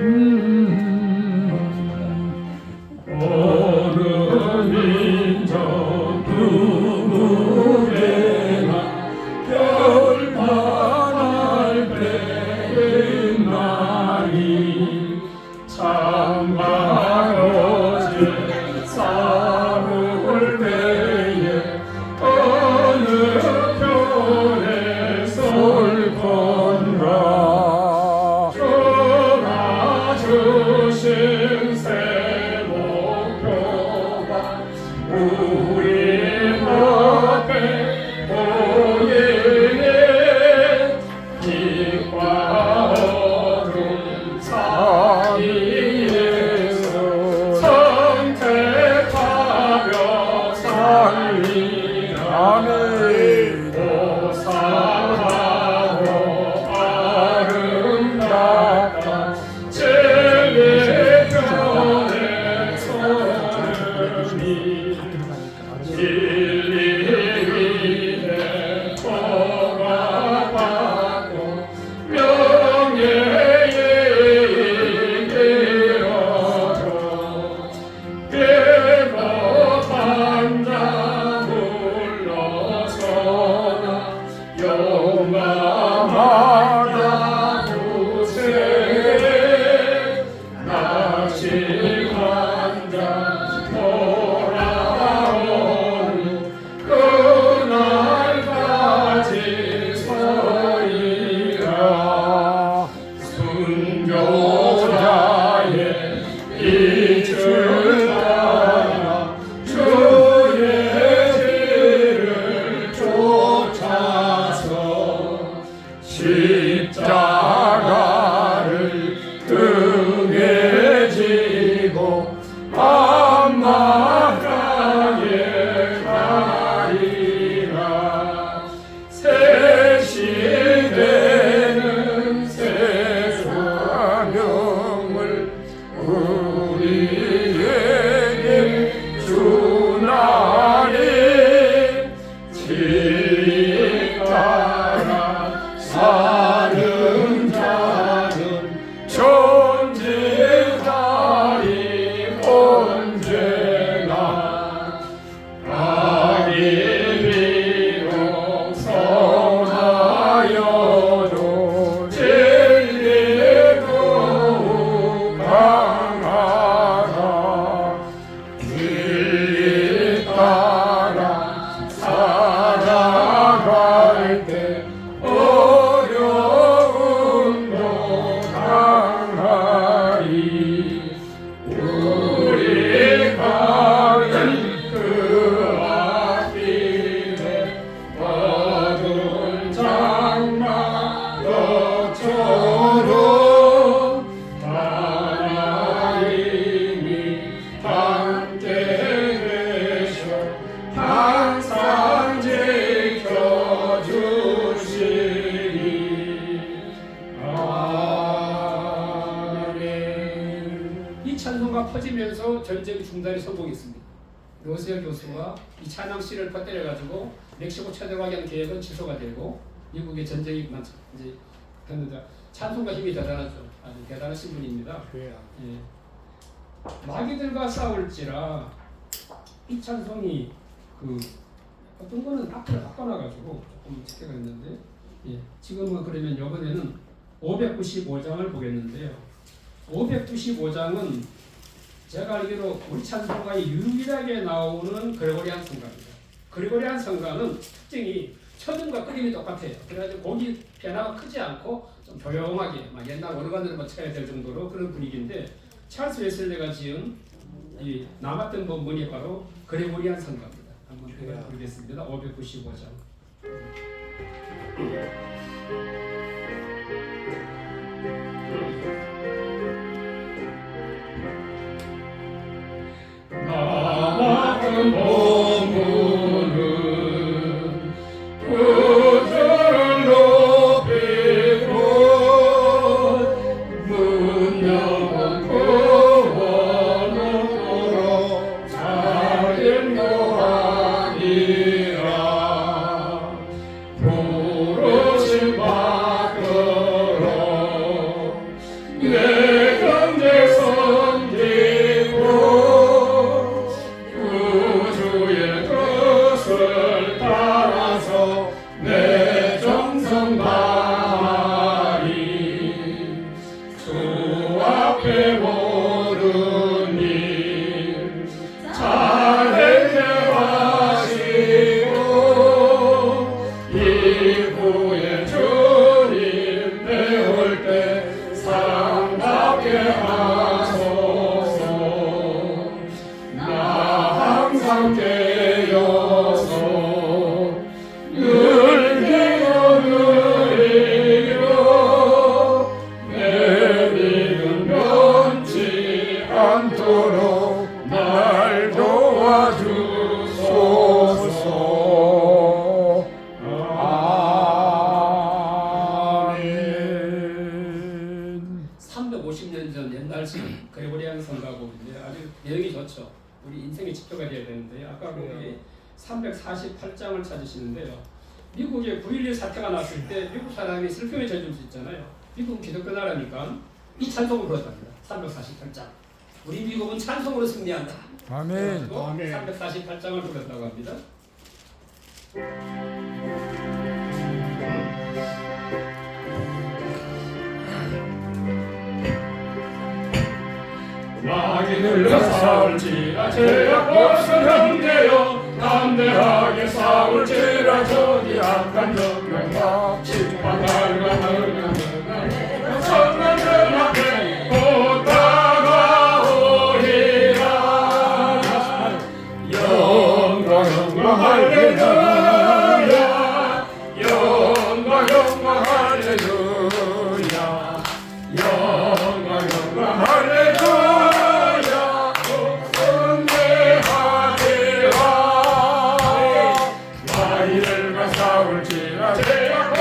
어 주 살 찬송가 퍼지면서 전쟁 중단이 성공했습니다. 노세열 교수가 이 찬양 씨를 퍼뜨려 가지고 멕시코 쳐들어가게 한 계획은 취소가 되고 미국의 전쟁이 그만 이제 됐는데 찬송가 힘이 대단하죠. 아주 대단하신 분입니다. 예. 마귀들과 싸울지라 이 찬송이 그 어떤 거는 앞을 바꿔놔가지고 조금 체계가 있는데 예. 지금은 그러면 이번에는 595장을 보겠는데요. 595장은 제가 알기로 우리 찬송가에 유일하게 나오는 그레고리안 성가입니다. 그레고리안 성가는 특징이 첫음과 끝음이 똑같아요. 그래가지고 곡이 변화가 크지 않고 좀 조용하게 막 옛날 오르간을 뭐 쳐야 될 정도로 그런 분위기인데 찰스 웨슬레가 지은 이 남았던 본문이 바로 그레고리안 성가입니다. 한번 보겠습니다. 595장. 남았 mountain. 지표가 돼야 되는데 아까 거기 348장을 찾으시는데요. 미국에 9.11 사태가 났을 때 미국 사람이 슬픔에 젖을 수 있잖아요. 미국은 기독교 나라니까 이 찬송을 불렀답니다. 348장. 우리 미국은 찬송으로 승리한다. 아멘. 아멘. 348장을 불렀다고 합니다. 낙인을 싸울지라. 제약 없은 형제여 담대하게 싸울지라. 저기 악한 정령과 마이엘과 싸울지라 제약